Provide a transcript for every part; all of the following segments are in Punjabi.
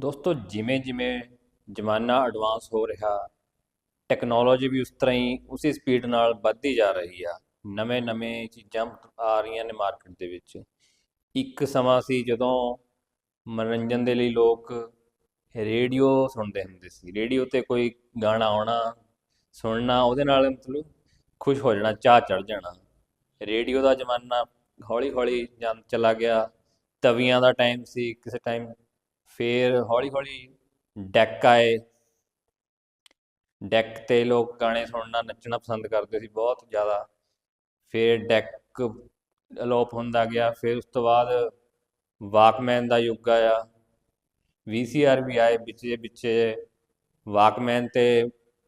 ਦੋਸਤੋ, ਜਿਵੇਂ ਜਿਵੇਂ ਜ਼ਮਾਨਾ ਐਡਵਾਂਸ ਹੋ ਰਿਹਾ ਟੈਕਨੋਲੋਜੀ ਵੀ ਉਸ ਤਰ੍ਹਾਂ ਹੀ ਉਸੇ ਸਪੀਡ ਨਾਲ ਵੱਧਦੀ ਜਾ ਰਹੀ ਆ। ਨਵੇਂ ਨਵੇਂ ਚੀਜ਼ਾਂ ਆ ਰਹੀਆਂ ਨੇ ਮਾਰਕੀਟ ਦੇ ਵਿੱਚ। ਇੱਕ ਸਮਾਂ ਸੀ ਜਦੋਂ ਮਨੋਰੰਜਨ ਦੇ ਲਈ ਲੋਕ ਰੇਡੀਓ ਸੁਣਦੇ ਹੁੰਦੇ ਸੀ। ਰੇਡੀਓ ਤੇ ਕੋਈ ਗਾਣਾ ਆਉਣਾ, ਸੁਣਨਾ, ਉਹਦੇ ਨਾਲ ਮਤਲਬ ਖੁਸ਼ ਹੋ ਜਾਣਾ ਚਾਹ ਚੜ ਜਾਣਾ। ਰੇਡੀਓ ਦਾ ਜ਼ਮਾਨਾ ਹੌਲੀ ਹੌਲੀ ਜਾਂ ਚਲਾ ਗਿਆ। ਤਵੀਆਂ ਦਾ ਟਾਈਮ ਸੀ, ਕਿਸੇ ਟਾਈਮ ਫਿਰ ਹੌਲੀ ਹੌਲੀ ਡੈਕ ਆਏ। ਡੈਕ ਤੇ ਲੋਕ ਗਾਣੇ ਸੁਣਨਾ ਨੱਚਣਾ ਪਸੰਦ ਕਰਦੇ ਸੀ ਬਹੁਤ ਜ਼ਿਆਦਾ। ਫਿਰ ਡੈਕ ਅਲੋਪ ਹੁੰਦਾ ਗਿਆ। ਫਿਰ ਉਸ ਤੋਂ ਬਾਅਦ ਵਾਕਮੈਨ ਦਾ ਯੁੱਗ ਆਇਆ। ਵੀਸੀਆਰ ਵੀ ਆਏ ਵਿੱਚੇ ਵਿੱਚੇ ਵਾਕਮੈਨ ਤੇ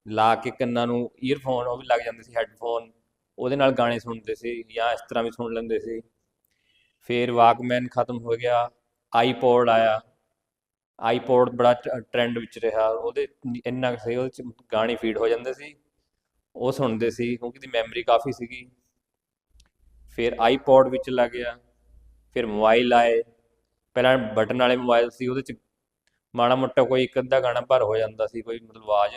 ਲਾ ਕੇ ਕੰਨਾਂ ਨੂੰ ਈਅਰਫੋਨ ਉਹ ਵੀ ਲੱਗ ਜਾਂਦੇ ਸੀ ਹੈੱਡਫੋਨ ਉਹਦੇ ਨਾਲ ਗਾਣੇ ਸੁਣਦੇ ਸੀ ਜਾਂ ਇਸ ਤਰ੍ਹਾਂ ਵੀ ਸੁਣ ਲੈਂਦੇ ਸੀ। ਫਿਰ ਵਾਕਮੈਨ ਖਤਮ ਹੋ ਗਿਆ। ਆਈਪੋਡ ਆਇਆ। ਆਈਪੋਡ ਬੜਾ ਟ੍ਰੈਂਡ ਵਿੱਚ ਰਿਹਾ, ਉਹਦੇ ਇੰਨਾ ਕੁ ਉਹਦੇ ਚ ਗਾਣੇ ਫੀਡ ਹੋ ਜਾਂਦੇ ਸੀ, ਉਹ ਸੁਣਦੇ ਸੀ, ਕਿਉਂਕਿ ਦੀ ਮੈਮਰੀ ਕਾਫੀ ਸੀਗੀ। ਫਿਰ ਆਈਪੋਡ ਵਿੱਚ ਲੱਗ ਗਿਆ, ਫਿਰ ਮੋਬਾਈਲ ਆਏ, ਪਹਿਲਾਂ ਬਟਨ ਵਾਲੇ ਮੋਬਾਈਲ ਸੀ, ਉਹਦੇ ਚ ਮਾੜਾ ਮੋਟਾ ਕੋਈ ਇੱਕ ਅੱਧਾ ਗਾਣਾ ਭਰ ਹੋ ਜਾਂਦਾ ਸੀ, ਕੋਈ ਮਤਲਬ ਆਵਾਜ਼,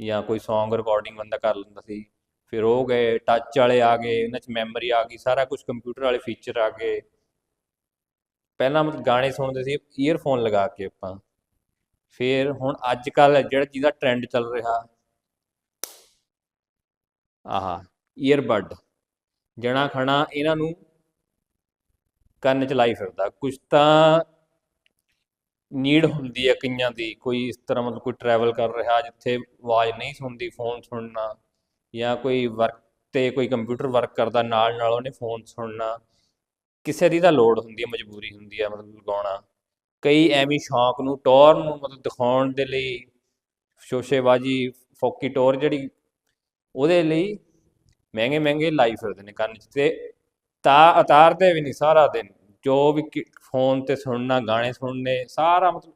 ਜਾਂ ਕੋਈ Song ਰਿਕਾਰਡਿੰਗ ਬੰਦਾ ਕਰ ਲੈਂਦਾ ਸੀ। ਫਿਰ ਉਹ ਗਏ ਟੱਚ ਵਾਲੇ ਆ ਗਏ, ਇਹਨਾਂ 'ਚ ਮੈਮਰੀ ਆ ਗਈ, ਸਾਰਾ ਕੁਝ ਕੰਪਿਊਟਰ ਵਾਲੇ ਫੀਚਰ ਆ ਗਏ। ਪਹਿਲਾਂ ਮਤਲਬ ਗਾਣੇ ਸੁਣਦੇ ਸੀ ਈਅਰਫੋਨ ਲਗਾ ਕੇ ਆਪਾਂ। ਫਿਰ ਹੁਣ ਅੱਜ ਕੱਲ ਜਿਹੜਾ ਜਿਹਦਾ ਟ੍ਰੈਂਡ ਚੱਲ ਰਿਹਾ। ਆਹਾ ਈਅਰਬਡ ਜਣਾ ਖਣਾ ਇਹਨਾਂ ਨੂੰ ਕੰਨ ਚ ਲਾਈ ਫਿਰਦਾ। ਕੁਝ ਤਾਂ ਨੀਡ ਹੁੰਦੀ ਹੈ ਕਈਆਂ ਦੀ। ਕੋਈ ਇਸ ਤਰ੍ਹਾਂ ਮਤਲਬ ਕੋਈ ਟਰੈਵਲ ਕਰ ਰਿਹਾ ਜਿੱਥੇ ਆਵਾਜ਼ ਨਹੀਂ ਸੁਣਦੀ ਫੋਨ ਸੁਣਨਾ ਜਾਂ ਕੋਈ ਵਰਕ ਤੇ ਕੋਈ ਕੰਪਿਊਟਰ ਵਰਕ ਕਰਦਾ ਨਾਲ ਨਾਲ ਉਹਨੇ ਫੋਨ ਸੁਣਨਾ। ਕਿਸੇ ਦੀ ਤਾਂ ਲੋੜ ਹੁੰਦੀ ਹੈ, ਮਜਬੂਰੀ ਹੁੰਦੀ ਹੈ ਮਤਲਬ ਲਗਾਉਣਾ। ਕਈ ਐਵੇਂ ਸ਼ੌਂਕ ਨੂੰ ਟੌਰ ਨੂੰ ਮਤਲਬ ਦਿਖਾਉਣ ਦੇ ਲਈ ਸ਼ੋਸ਼ੇਬਾਜ਼ੀ, ਫੋਕੀ ਟੌਰ ਜਿਹੜੀ ਉਹਦੇ ਲਈ ਮਹਿੰਗੇ ਮਹਿੰਗੇ ਲਾਈ ਫਿਰਦੇ ਨੇ ਕੰਨ 'ਚ ਤੇ ਤਾਂ ਉਤਾਰਦੇ ਵੀ ਨਹੀਂ ਸਾਰਾ ਦਿਨ। ਜੋ ਵੀ ਫੋਨ ਤੇ ਸੁਣਨਾ, ਗਾਣੇ ਸੁਣਨੇ, ਸਾਰਾ ਮਤਲਬ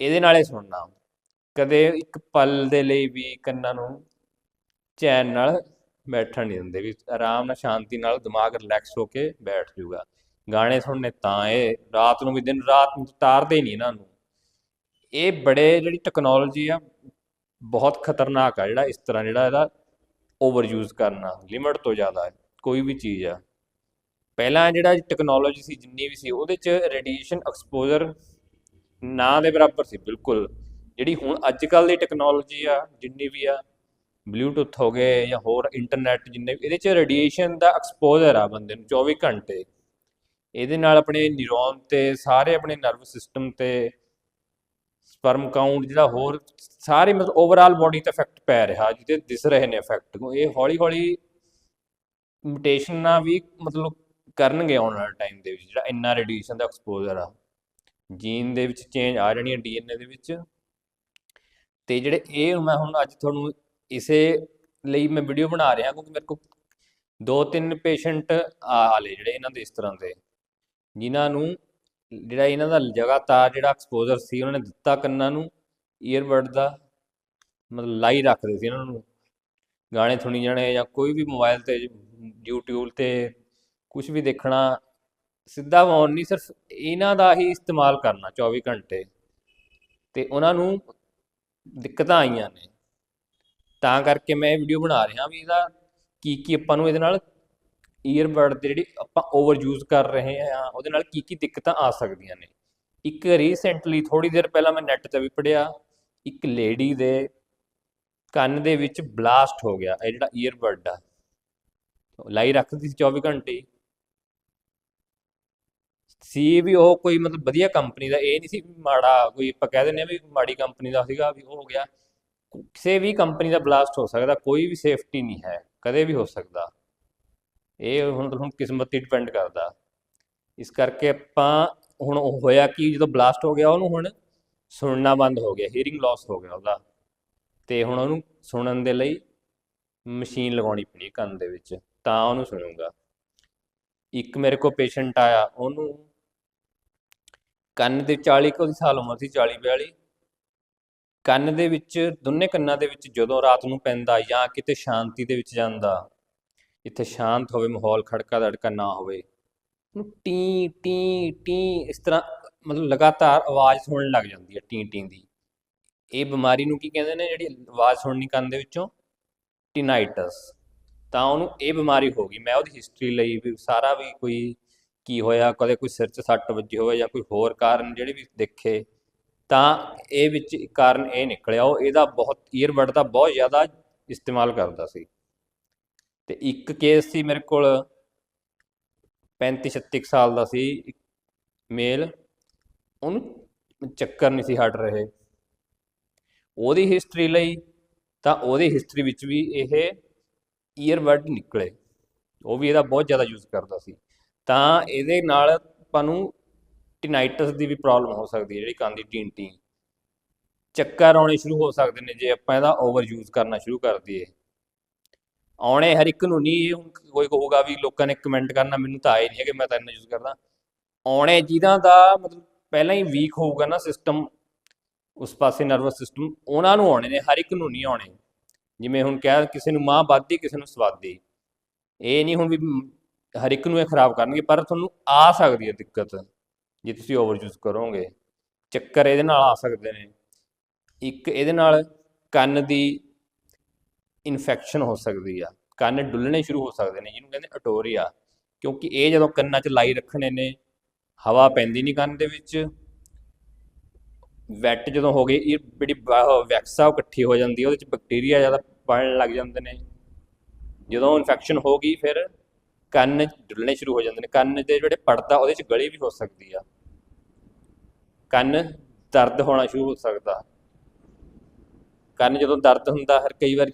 ਇਹਦੇ ਨਾਲੇ ਸੁਣਨਾ। ਕਦੇ ਇੱਕ ਪਲ ਦੇ ਲਈ ਵੀ ਕੰਨਾਂ ਨੂੰ ਚੈਨ ਨਾਲ ਬੈਠਣ ਨਹੀਂ ਦਿੰਦੇ, ਵੀ ਆਰਾਮ ਨਾਲ ਸ਼ਾਂਤੀ ਨਾਲ ਦਿਮਾਗ ਰਿਲੈਕਸ ਹੋ ਕੇ ਬੈਠ ਜੂਗਾ। ਗਾਣੇ ਸੁਣਨੇ ਤਾਂ ਇਹ, ਰਾਤ ਨੂੰ ਵੀ ਦਿਨ ਰਾਤ ਨੂੰ ਤਾਰਦੇ ਨਹੀਂ ਇਹਨਾਂ ਨੂੰ। ਇਹ ਬੜੇ ਜਿਹੜੀ ਟੈਕਨੋਲੋਜੀ ਆ, ਬਹੁਤ ਖਤਰਨਾਕ ਆ ਜਿਹੜਾ ਇਸ ਤਰ੍ਹਾਂ ਜਿਹੜਾ ਇਹਦਾ ਓਵਰ ਯੂਜ਼ ਕਰਨਾ ਲਿਮਟ ਤੋਂ ਜ਼ਿਆਦਾ ਕੋਈ ਵੀ ਚੀਜ਼ ਆ। ਪਹਿਲਾਂ ਜਿਹੜਾ ਟੈਕਨੋਲੋਜੀ ਸੀ, ਜਿੰਨੀ ਵੀ ਸੀ, ਉਹਦੇ ਚ ਰੇਡੀਏਸ਼ਨ ਐਕਸਪੋਜ਼ਰ ਨਾ ਦੇ ਬਰਾਬਰ ਸੀ, ਬਿਲਕੁਲ। ਜਿਹੜੀ ਹੁਣ ਅੱਜ ਕੱਲ ਦੀ ਟੈਕਨੋਲੋਜੀ ਆ, ਜਿੰਨੀ ਵੀ ਆ ਬਲੂਟੁੱਥ ਹੋ ਗਏ ਜਾਂ ਹੋਰ ਇੰਟਰਨੈਟ ਜਿੰਨੇ ਇਹਦੇ ਚ ਰੇਡੀਏਸ਼ਨ ਦਾ ਐਕਸਪੋਜ਼ਰ ਆ ਬੰਦੇ ਨੂੰ 24 ਘੰਟੇ। ਇਹਦੇ ਨਾਲ ਆਪਣੇ ਨਿਊਰੋਨ ਤੇ ਸਾਰੇ ਆਪਣੇ ਨਰਵਸ ਸਿਸਟਮ ਤੇ ਸਪਰਮ ਕਾਊਂਟ ਜਿਹੜਾ ਹੋਰ ਸਾਰੇ ਮਤਲਬ ਓਵਰਆਲ ਬੋਡੀ ਤੇ ਇਫੈਕਟ ਪੈ ਰਿਹਾ, ਜਿਹਦੇ ਦਿਸ ਰਹੇ ਨੇ ਇਫੈਕਟ ਇਹ ਹੌਲੀ ਹੌਲੀ ਮਿਊਟੇਸ਼ਨਾਂ ਵੀ ਮਤਲਬ ਕਰਨਗੇ ਆਉਣ ਵਾਲੇ ਟਾਈਮ ਦੇ ਵਿੱਚ, ਜਿਹੜਾ ਇੰਨਾ ਰੇਡੀਏਸ਼ਨ ਦਾ ਐਕਸਪੋਜ਼ਰ ਆ। ਜੀਨ ਦੇ ਵਿੱਚ ਚੇਂਜ ਆ ਜਾਣੀ ਹੈ ਡੀਐਨਏ ਦੇ ਵਿੱਚ। ਤੇ ਜਿਹੜੇ ਇਹ ਮੈਂ ਹੁਣ ਅੱਜ ਤੁਹਾਨੂੰ ਇਸੇ ਲਈ ਮੈਂ ਵੀਡੀਓ ਬਣਾ ਰਿਹਾ ਕਿਉਂਕਿ ਮੇਰੇ ਕੋਲ ਦੋ ਤਿੰਨ ਪੇਸ਼ੈਂਟ ਆਲੇ ਜਿਹੜੇ ਇਹਨਾਂ ਦੇ ਇਸ ਤਰ੍ਹਾਂ ਦੇ। ਜਿਨ੍ਹਾਂ ਨੂੰ ਜਿਹੜਾ ਇਹਨਾਂ ਦਾ ਲਗਾਤਾਰ ਜਿਹੜਾ ਐਕਸਪੋਜ਼ਰ ਸੀ, ਉਹਨਾਂ ਨੇ ਦਿੱਤਾ ਕੰਨਾਂ ਨੂੰ ਈਅਰਬਡ ਦਾ, ਮਤਲਬ ਲਾਈ ਰੱਖਦੇ ਸੀ ਇਹਨਾਂ ਨੂੰ। ਗਾਣੇ ਸੁਣੀ ਜਾਣੇ ਜਾਂ ਕੋਈ ਵੀ ਮੋਬਾਈਲ ਤੇ, YouTube ਤੇ ਕੁਝ ਵੀ ਦੇਖਣਾ, ਸਿੱਧਾ ਔਨ ਨਹੀਂ, ਸਿਰਫ ਇਹਨਾਂ ਦਾ ਹੀ ਇਸਤੇਮਾਲ ਕਰਨਾ 24 ਘੰਟੇ। ਤੇ ਉਹਨਾਂ ਨੂੰ ਦਿੱਕਤਾਂ ਆਈਆਂ ਨੇ। ਤਾਂ ਕਰਕੇ ਮੈਂ ਇਹ ਵੀਡੀਓ ਬਣਾ ਰਿਹਾ ਵੀ ਇਹਦਾ ਕੀ ਕੀ ਆਪਾਂ ਨੂੰ ਇਹਦੇ ਨਾਲ ਈਅਰਬਡ ਦੇ ਜਿਹੜੀ ਆਪਾਂ ਓਵਰ ਯੂਜ਼ ਕਰ ਰਹੇ ਆ ਉਹਦੇ ਨਾਲ ਕੀ ਕੀ ਦਿੱਕਤਾਂ ਆ ਸਕਦੀਆਂ ਨੇ। ਇੱਕ ਰੀਸੈਂਟਲੀ ਥੋੜੀ ਦੇਰ ਪਹਿਲਾਂ ਮੈਂ ਨੈਟ ਤੇ ਵੀ ਪੜਿਆ ਇੱਕ ਲੇਡੀ ਦੇ ਕੰਨ ਦੇ ਵਿੱਚ ਬਲਾਸਟ ਹੋ ਗਿਆ, ਇਹ ਜਿਹੜਾ ਈਅਰਬਡ ਆ। ਲਾਈ ਰੱਖਦੀ ਸੀ 24 ਘੰਟੇ। ਸੀ ਵੀ ਉਹ ਕੋਈ ਮਤਲਬ ਵਧੀਆ ਕੰਪਨੀ ਦਾ, ਇਹ ਨਹੀਂ ਸੀ ਮਾੜਾ, ਕੋਈ ਆਪਾਂ ਕਹਿ ਦਿੰਦੇ ਆ ਵੀ ਮਾੜੀ ਕੰਪਨੀ ਦਾ ਸੀਗਾ ਵੀ ਉਹ ਹੋ ਗਿਆ। ਕਿਸੇ ਵੀ ਕੰਪਨੀ ਦਾ ਬਲਾਸਟ ਹੋ ਸਕਦਾ, ਕੋਈ ਵੀ ਸੇਫਟੀ ਨਹੀਂ ਹੈ, ਕਦੇ ਵੀ ਹੋ ਸਕਦਾ। ਇਹ ਹੁਣ ਹੁਣ ਕਿਸਮਤ ਤੇ ਡਿਪੈਂਡ ਕਰਦਾ। ਇਸ ਕਰਕੇ ਆਪਾਂ ਹੁਣ ਉਹ ਹੋਇਆ ਕਿ ਜਦੋਂ ਬਲਾਸਟ ਹੋ ਗਿਆ, ਉਹਨੂੰ ਹੁਣ ਸੁਣਨਾ ਬੰਦ ਹੋ ਗਿਆ ਹੀਅਰਿੰਗ ਲਾਸ ਹੋ ਗਿਆ ਉਹਦਾ। ਤੇ ਹੁਣ ਉਹਨੂੰ ਸੁਣਨ ਦੇ ਲਈ ਮਸ਼ੀਨ ਲਗਾਉਣੀ ਪੈਣੀ ਕੰਨ ਦੇ ਵਿੱਚ, ਤਾਂ ਉਹਨੂੰ ਸੁਣੂਗਾ। ਇੱਕ ਮੇਰੇ ਕੋਲ ਪੇਸ਼ੈਂਟ ਆਇਆ, ਉਹਨੂੰ ਕੰਨ ਦੇ 40 ਕੁ ਸਾਲ ਉਮਰ ਸੀ 40 42 ਕੰਨ ਦੇ ਵਿੱਚ, ਦੋਨੇ ਕੰਨਾਂ ਦੇ ਵਿੱਚ ਜਦੋਂ ਰਾਤ ਨੂੰ ਪੈਂਦਾ ਜਾਂ ਕਿਤੇ ਸ਼ਾਂਤੀ ਦੇ ਵਿੱਚ ਜਾਂਦਾ ਜਿੱਥੇ ਸ਼ਾਂਤ ਹੋਵੇ, ਮਾਹੌਲ ਖੜਕਾ ਦੜਕਾ ਨਾ ਹੋਵੇ, ਉਹਨੂੰ ਟੀ ਟੀ ਟੀ ਇਸ ਤਰ੍ਹਾਂ ਮਤਲਬ ਲਗਾਤਾਰ ਆਵਾਜ਼ ਸੁਣਨ ਲੱਗ ਜਾਂਦੀ ਹੈ, ਟੀ ਟੀ ਦੀ। ਇਹ ਬਿਮਾਰੀ ਨੂੰ ਕੀ ਕਹਿੰਦੇ ਨੇ, ਜਿਹੜੀ ਆਵਾਜ਼ ਸੁਣਨੀ ਕੰਨ ਦੇ ਵਿੱਚੋਂ? ਟਿਨਾਈਟਸ। ਤਾਂ ਉਹਨੂੰ ਇਹ ਬਿਮਾਰੀ ਹੋ ਗਈ। ਮੈਂ ਉਹਦੀ ਹਿਸਟਰੀ ਲਈ ਵੀ ਸਾਰਾ ਵੀ ਕੋਈ ਕੀ ਹੋਇਆ, ਕਦੇ ਕੋਈ ਸਿਰ 'ਚ ਸੱਟ ਵੱਜੀ ਹੋਵੇ ਜਾਂ ਕੋਈ ਹੋਰ ਕਾਰਨ ਜਿਹੜੇ ਵੀ ਦੇਖੇ ਤਾਂ ਇਹ ਵਿੱਚ ਕਾਰਨ ਇਹ ਨਿਕਲਿਆ, ਉਹ ਇਹਦਾ ਬਹੁਤ ਈਅਰਬਡ ਦਾ ਬਹੁਤ ਜ਼ਿਆਦਾ ਇਸਤੇਮਾਲ ਕਰਦਾ ਸੀ। ਤੇ ਇੱਕ ਕੇਸ ਸੀ ਮੇਰੇ ਕੋਲ 35 36 ਕੁ ਸਾਲ ਦਾ ਸੀ ਮੇਲ ਉਹਨੂੰ ਚੱਕਰ ਨਹੀਂ ਸੀ ਹਟ ਰਹੇ। ਉਹਦੀ ਹਿਸਟਰੀ ਲਈ ਤਾਂ ਉਹਦੀ ਹਿਸਟਰੀ ਵਿੱਚ ਵੀ ਇਹ ਈਅਰਬਡ ਨਿਕਲੇ। ਉਹ ਵੀ ਇਹਦਾ ਬਹੁਤ ਜ਼ਿਆਦਾ ਯੂਜ਼ ਕਰਦਾ ਸੀ। ਤਾਂ ਇਹਦੇ ਨਾਲ ਆਪਾਂ ਨੂੰ ਟਿਨਾਈਟਸ ਦੀ ਵੀ ਪ੍ਰੋਬਲਮ ਹੋ ਸਕਦੀ ਹੈ ਜਿਹੜੀ ਕੰਨ ਦੀ ਟੀਂਟੀ ਚੱਕਰ ਆਉਣੇ ਸ਼ੁਰੂ ਹੋ ਸਕਦੇ ਨੇ ਜੇ ਆਪਾਂ ਇਹਦਾ ਓਵਰ ਯੂਜ਼ ਕਰਨਾ ਸ਼ੁਰੂ ਕਰ ਦਈਏ। ਆਉਣੇ ਹਰ ਇੱਕ ਨੂੰ ਨਹੀਂ, ਇਹ ਕੋਈ ਕਹੂਗਾ ਵੀ ਲੋਕਾਂ ਨੇ ਕਮੈਂਟ ਕਰਨਾ, ਮੈਨੂੰ ਤਾਂ ਆਏ ਨਹੀਂ ਹੈਗੇ, ਮੈਂ ਤਾਂ ਇੰਨਾ ਯੂਜ਼ ਕਰਦਾ। ਆਉਣੇ ਜਿਨ੍ਹਾਂ ਦਾ ਮਤਲਬ ਪਹਿਲਾਂ ਹੀ ਵੀਕ ਹੋਊਗਾ ਨਾ ਸਿਸਟਮ ਉਸ ਪਾਸੇ ਨਰਵਸ ਸਿਸਟਮ ਉਹਨਾਂ ਨੂੰ ਆਉਣੇ ਨੇ, ਹਰ ਇੱਕ ਨੂੰ ਨਹੀਂ ਆਉਣੇ। ਜਿਵੇਂ ਹੁਣ ਕਹਿ ਕਿਸੇ ਨੂੰ ਮਾਂ ਵੱਧਦੀ, ਕਿਸੇ ਨੂੰ ਸਵਾਦੀ। ਇਹ ਨਹੀਂ ਹੁਣ ਵੀ ਹਰ ਇੱਕ ਨੂੰ ਇਹ ਖਰਾਬ ਕਰਨਗੇ, ਪਰ ਤੁਹਾਨੂੰ ਆ ਸਕਦੀ ਹੈ ਦਿੱਕਤ। ਜੇ ਤੁਸੀਂ ਓਵਰ ਯੂਜ਼ ਕਰੋਗੇ, ਚੱਕਰ ਇਹਦੇ ਨਾਲ ਆ ਸਕਦੇ ਨੇ। ਇੱਕ ਇਹਦੇ ਨਾਲ ਕੰਨ ਦੀ ਇਨਫੈਕਸ਼ਨ ਹੋ ਸਕਦੀ ਆ। ਕੰਨ ਡੁੱਲਣੇ ਸ਼ੁਰੂ ਹੋ ਸਕਦੇ ਨੇ, ਜਿਹਨੂੰ ਕਹਿੰਦੇ ਅਟੋਰੀਆ। ਕਿਉਂਕਿ ਇਹ ਜਦੋਂ ਕੰਨਾਂ 'ਚ ਲਾਈ ਰੱਖਣੇ ਨੇ, ਹਵਾ ਪੈਂਦੀ ਨਹੀਂ ਕੰਨ ਦੇ ਵਿੱਚ। ਵੈਟ ਜਦੋਂ ਹੋ ਗਈ, ਇਹ ਜਿਹੜੀ ਵੈਕਸ ਆ, ਉਹ ਇਕੱਠੀ ਹੋ ਜਾਂਦੀ ਹੈ ਉਹਦੇ 'ਚ ਬੈਕਟੀਰੀਆ ਜ਼ਿਆਦਾ ਬਣਨ ਲੱਗ ਜਾਂਦੇ ਨੇ। ਜਦੋਂ ਇਨਫੈਕਸ਼ਨ ਹੋ ਗਈ, ਫਿਰ ਕੰਨ ਡੁੱਲਣੇ ਸ਼ੁਰੂ ਹੋ ਜਾਂਦੇ ਨੇ, ਕੰਨ ਦੇ ਜਿਹੜੇ ਪੜਦਾ ਉਹਦੇ 'ਚ ਗਲੀ ਵੀ ਹੋ ਸਕਦੀ ਆ। ਕੰਨ ਦਰਦ ਹੋਣਾ ਸ਼ੁਰੂ ਹੋ ਸਕਦਾ। ਕੰਨ ਜਦੋਂ ਦਰਦ ਹੁੰਦਾ, ਹਰ ਕਈ ਵਾਰ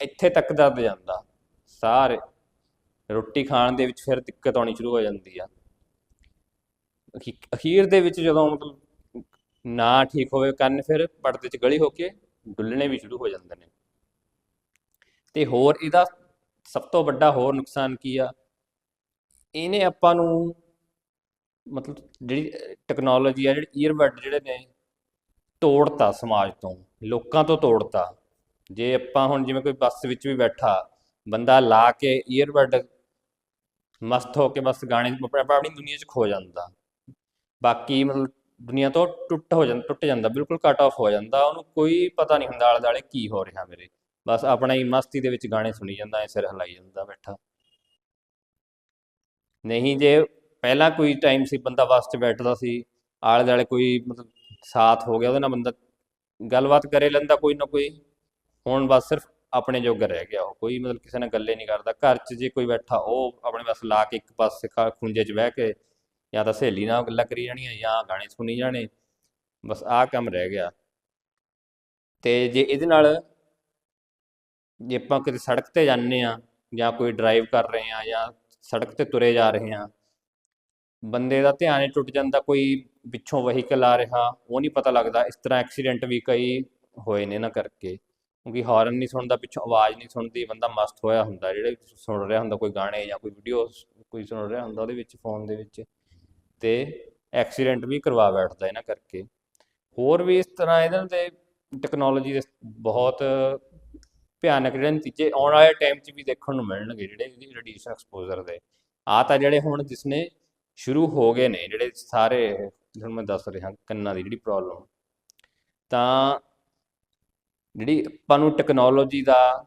ਇੱਥੇ ਤੱਕ ਦਰਦ ਜਾਂਦਾ। ਸਾਰੇ ਰੋਟੀ ਖਾਣ ਦੇ ਵਿੱਚ ਫਿਰ ਦਿੱਕਤ ਆਉਣੀ ਸ਼ੁਰੂ ਹੋ ਜਾਂਦੀ ਆ। ਅਖੀਰ ਦੇ ਵਿੱਚ ਜਦੋਂ ਮਤਲਬ ਨਾ ਠੀਕ ਹੋਵੇ, ਕੰਨ ਫਿਰ ਪੜਦੇ 'ਚ ਗਲੀ ਹੋ ਕੇ ਡੁੱਲਣੇ ਵੀ ਸ਼ੁਰੂ ਹੋ ਜਾਂਦੇ ਨੇ। ਤੇ ਹੋਰ ਇਹਦਾ ਸਭ ਤੋਂ ਵੱਡਾ ਹੋਰ ਨੁਕਸਾਨ ਕੀ ਆ? ਇਹਨੇ ਆਪਾਂ ਨੂੰ ਮਤਲਬ ਜਿਹੜੀ ਟੈਕਨੋਲੋਜੀ ਆ, ਜਿਹੜੀ ਈਅਰਬਡ ਜਿਹੜੇ ਨੇ, ਤੋੜਤਾ ਸਮਾਜ ਤੋਂ, ਲੋਕਾਂ ਤੋਂ ਤੋੜਤਾ। ਜੇ ਆਪਾਂ ਹੁਣ ਜਿਵੇਂ ਕੋਈ ਬੱਸ ਵਿੱਚ ਵੀ ਬੈਠਾ, ਬੰਦਾ ਲਾ ਕੇ ਈਅਰਬਡ ਮਸਤ ਹੋ ਕੇ ਬਸ ਗਾਣੇ ਆਪਣੀ ਆਪਣੀ ਦੁਨੀਆ 'ਚ ਖੋ ਜਾਂਦਾ। ਬਾਕੀ ਮਤਲਬ ਦੁਨੀਆ ਤੋਂ ਟੁੱਟ ਹੋ ਜਾਂਦਾ ਟੁੱਟ ਜਾਂਦਾ, ਬਿਲਕੁਲ ਕੱਟ ਆਫ ਹੋ ਜਾਂਦਾ, ਉਹਨੂੰ ਕੋਈ ਪਤਾ ਨਹੀਂ ਹੁੰਦਾ ਆਲੇ ਦੁਆਲੇ ਕੀ ਹੋ ਰਿਹਾ ਮੇਰੇ। ਬਸ ਆਪਣਾ ਹੀ ਮਸਤੀ ਦੇ ਵਿੱਚ ਗਾਣੇ ਸੁਣੀ ਜਾਂਦਾ, ਐ ਸਿਰ ਹਿਲਾਈ ਜਾਂਦਾ ਬੈਠਾ। ਨਹੀਂ ਜੇ ਪਹਿਲਾਂ ਕੋਈ ਟਾਈਮ ਸੀ, ਬੰਦਾ ਬੱਸ 'ਚ ਬੈਠਦਾ ਸੀ ਆਲੇ ਦੁਆਲੇ ਕੋਈ ਮਤਲਬ ਸਾਥ ਹੋ ਗਿਆ, ਉਹਦੇ ਨਾਲ ਬੰਦਾ ਗੱਲਬਾਤ ਕਰੇ ਲੈਂਦਾ ਕੋਈ ਨਾ ਕੋਈ, ਹੁਣ ਬਸ ਸਿਰਫ ਆਪਣੇ ਜੋਗਾ ਰਹਿ ਗਿਆ ਉਹ, ਕੋਈ ਮਤਲਬ ਕਿਸੇ ਨਾਲ ਗੱਲੇ ਨਹੀਂ ਕਰਦਾ। ਘਰ 'ਚ ਜੇ ਕੋਈ ਬੈਠਾ, ਉਹ ਆਪਣੇ ਬਸ ਲਾ ਕੇ ਇੱਕ ਪਾਸੇ ਖਾ, ਖੁੰਝੇ 'ਚ ਬਹਿ ਕੇ ਜਾਂ ਤਾਂ ਸਹੇਲੀ ਨਾਲ ਗੱਲਾਂ ਕਰੀ ਜਾਣੀਆਂ ਜਾਂ ਗਾਣੇ ਸੁਣੀ ਜਾਣੇ, ਬਸ ਆਹ ਕੰਮ ਰਹਿ ਗਿਆ। ਤੇ ਜੇ ਇਹਦੇ ਨਾਲ ਜੇ ਆਪਾਂ ਕਿਤੇ ਸੜਕ ਤੇ ਜਾਂਦੇ ਆ ਜਾਂ ਕੋਈ ਡਰਾਈਵ ਕਰ ਰਹੇ ਆ ਜਾਂ ਸੜਕ ਤੇ ਤੁਰੇ ਜਾ ਰਹੇ ਆ ਬੰਦੇ ਦਾ ਧਿਆਨ ਹੀ ਟੁੱਟ ਜਾਂਦਾ, ਕੋਈ ਪਿੱਛੋਂ ਵਹੀਕਲ ਆ ਰਿਹਾ, ਉਹ ਨਹੀਂ ਪਤਾ ਲੱਗਦਾ, ਇਸ ਤਰ੍ਹਾਂ ਐਕਸੀਡੈਂਟ ਵੀ ਕਈ ਹੋਏ ਨੇ ਨਾ ਕਰਕੇ, ਕਿਉਂਕਿ ਹਾਰਨ ਨਹੀਂ ਸੁਣਦਾ, ਪਿੱਛੋਂ ਆਵਾਜ਼ ਨਹੀਂ ਸੁਣਦੀ, ਬੰਦਾ ਮਸਤ ਹੋਇਆ ਹੁੰਦਾ, ਜਿਹੜੇ ਸੁਣ ਰਿਹਾ ਹੁੰਦਾ, ਕੋਈ ਗਾਣੇ ਜਾਂ ਕੋਈ ਵੀਡੀਓ ਕੋਈ ਸੁਣ ਰਿਹਾ ਹੁੰਦਾ ਉਹਦੇ ਵਿੱਚ ਫੋਨ ਦੇ ਵਿੱਚ, ਤੇ ਐਕਸੀਡੈਂਟ ਵੀ ਕਰਵਾ ਬੈਠਦਾ ਇਹਨਾਂ ਕਰਕੇ, ਹੋਰ ਵੀ ਇਸ ਤਰ੍ਹਾਂ ਇਹਨਾਂ ਦੇ ਟੈਕਨੋਲੋਜੀ ਦੇ ਬਹੁਤ ਭਿਆਨਕ ਜਿਹੜੇ ਨਤੀਜੇ ਆਉਣ ਵਾਲੇ ਟਾਈਮ 'ਚ ਵੀ ਦੇਖਣ ਨੂੰ ਮਿਲਣਗੇ ਜਿਹੜੇ ਇਹਦੀ ਰੇਡੀਏਸ਼ਨ ਐਕਸਪੋਜ਼ਰ ਦੇ। ਆ ਤਾਂ ਜਿਹੜੇ ਹੁਣ ਜਿਸਨੇ ਸ਼ੁਰੂ ਹੋ ਗਏ ਨੇ, ਜਿਹੜੇ ਸਾਰੇ ਹੁਣ ਮੈਂ ਦੱਸ ਰਿਹਾ ਕੰਨਾਂ ਦੀ ਜਿਹੜੀ ਪ੍ਰੋਬਲਮ ਤਾਂ ਜਿਹੜੀ ਆਪਾਂ ਨੂੰ ਟੈਕਨੋਲੋਜੀ ਦਾ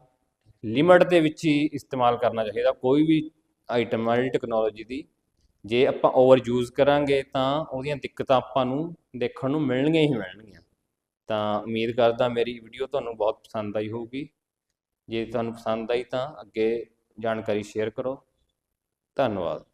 ਲਿਮਟ ਦੇ ਵਿੱਚ ਹੀ ਇਸਤੇਮਾਲ ਕਰਨਾ ਚਾਹੀਦਾ, ਕੋਈ ਵੀ ਆਈਟਮ ਆ ਜਿਹੜੀ ਟੈਕਨੋਲੋਜੀ ਦੀ, ਜੇ ਆਪਾਂ ਓਵਰ ਯੂਜ਼ ਕਰਾਂਗੇ ਤਾਂ ਉਹਦੀਆਂ ਦਿੱਕਤਾਂ ਆਪਾਂ ਨੂੰ ਦੇਖਣ ਨੂੰ ਮਿਲਣਗੀਆਂ ਹੀ ਮਿਲਣਗੀਆਂ। ਤਾਂ ਉਮੀਦ ਕਰਦਾ ਮੇਰੀ ਵੀਡੀਓ ਤੁਹਾਨੂੰ ਬਹੁਤ ਪਸੰਦ ਆਈ ਹੋਊਗੀ। ਜੇ ਤੁਹਾਨੂੰ ਪਸੰਦ ਆਈ ਤਾਂ ਅੱਗੇ ਜਾਣਕਾਰੀ ਸ਼ੇਅਰ ਕਰੋ। ਧੰਨਵਾਦ।